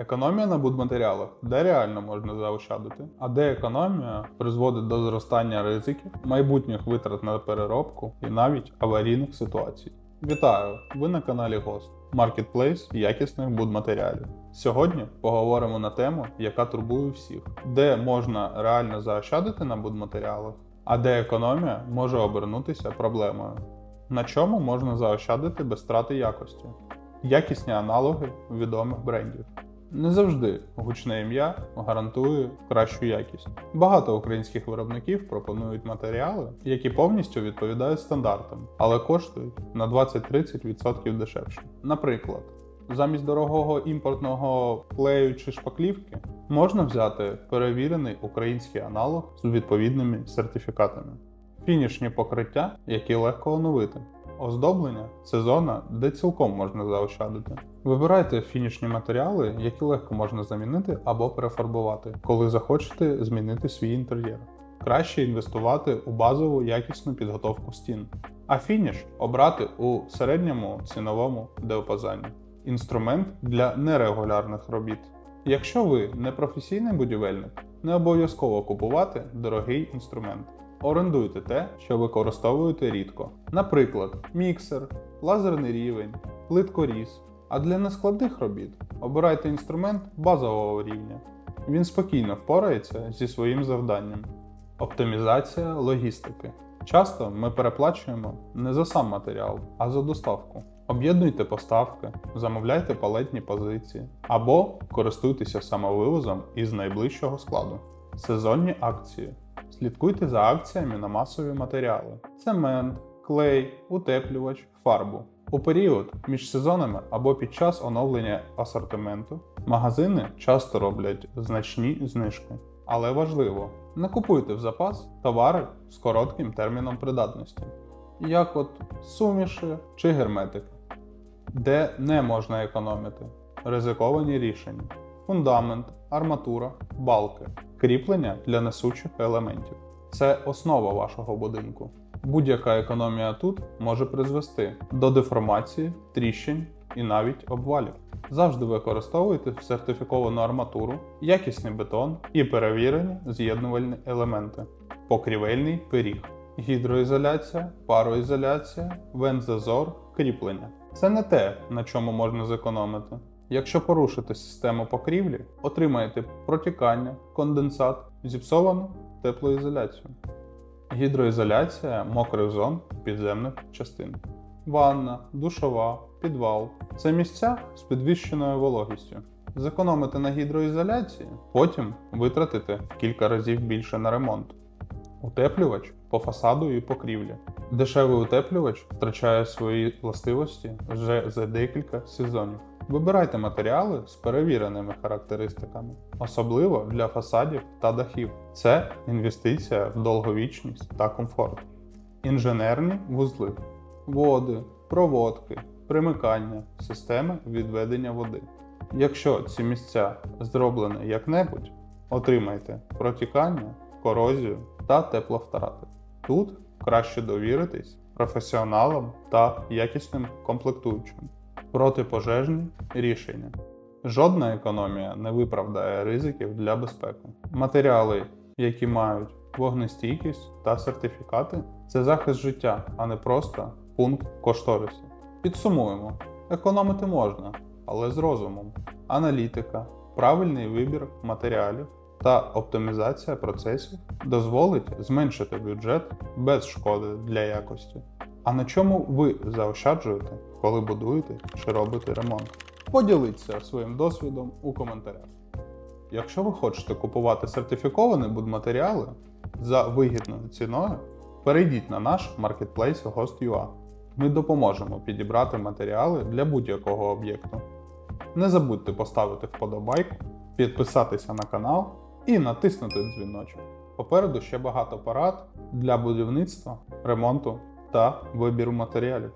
Економія на будматеріалах, де реально можна заощадити, а де економія призводить до зростання ризиків, майбутніх витрат на переробку і навіть аварійних ситуацій. Вітаю! Ви на каналі Гост Маркетплейс якісних будматеріалів. Сьогодні поговоримо на тему, яка турбує всіх, де можна реально заощадити на будматеріалах, а де економія може обернутися проблемою. На чому можна заощадити без втрати якості? Якісні аналоги відомих брендів. Не завжди гучне ім'я гарантує кращу якість. Багато українських виробників пропонують матеріали, які повністю відповідають стандартам, але коштують на 20-30% дешевше. Наприклад, замість дорогого імпортного клею чи шпаклівки можна взяти перевірений український аналог з відповідними сертифікатами. Фінішні покриття, які легко оновити. Оздоблення це зона, де цілком можна заощадити. Вибирайте фінішні матеріали, які легко можна замінити або перефарбувати, коли захочете змінити свій інтер'єр. Краще інвестувати у базову якісну підготовку стін, а фініш обрати у середньому ціновому діапазані. Інструмент для нерегулярних робіт. Якщо ви не професійний будівельник, не обов'язково купувати дорогий інструмент. Орендуйте те, що використовуєте рідко. Наприклад, міксер, лазерний рівень, плиткоріз. А для нескладних робіт обирайте інструмент базового рівня. Він спокійно впорається зі своїм завданням. Оптимізація логістики. Часто ми переплачуємо не за сам матеріал, а за доставку. Об'єднуйте поставки, замовляйте палетні позиції або користуйтеся самовивозом із найближчого складу. Сезонні акції. Слідкуйте за акціями на масові матеріали: цемент, клей, утеплювач, фарбу. У період між сезонами або під час оновлення асортименту магазини часто роблять значні знижки. Але важливо, не купуйте в запас товари з коротким терміном придатності, як от суміші чи герметики, де не можна економити, ризиковані рішення, фундамент, арматура, балки, кріплення для несучих елементів. Це основа вашого будинку. Будь-яка економія тут може призвести до деформації, тріщин і навіть обвалів. Завжди використовуйте сертифіковану арматуру, якісний бетон і перевірені з'єднувальні елементи, покрівельний пиріг, гідроізоляція, пароізоляція, вентзазор, кріплення. Це не те, на чому можна зекономити. Якщо порушити систему покрівлі, отримаєте протікання, конденсат, зіпсовану теплоізоляцію. Гідроізоляція мокрих зон підземних частин. Ванна, душова, підвал це місця з підвищеною вологістю. Зекономити на гідроізоляції, потім витратити в кілька разів більше на ремонт. Утеплювач по фасаду і покрівлі. Дешевий утеплювач втрачає свої властивості вже за декілька сезонів. Вибирайте матеріали з перевіреними характеристиками, особливо для фасадів та дахів. Це інвестиція в довговічність та комфорт. Інженерні вузли, води, проводки, примикання, системи відведення води. Якщо ці місця зроблені як-небудь, отримайте протікання, корозію та тепловтрати. Тут краще довіритись професіоналам та якісним комплектуючим. Протипожежні рішення. Жодна економія не виправдає ризиків для безпеки. Матеріали, які мають вогнестійкість та сертифікати, це захист життя, а не просто пункт кошторису. Підсумуємо: економити можна, але з розумом. Аналітика, правильний вибір матеріалів та оптимізація процесів дозволить зменшити бюджет без шкоди для якості. А на чому ви заощаджуєте, коли будуєте чи робите ремонт? Поділіться своїм досвідом у коментарях. Якщо ви хочете купувати сертифіковані будматеріали за вигідною ціною, перейдіть на наш маркетплейс Host.ua. Ми допоможемо підібрати матеріали для будь-якого об'єкту. Не забудьте поставити вподобайку, підписатися на канал і натиснути дзвіночок. Попереду ще багато порад для будівництва, ремонту та вибіру матеріалів.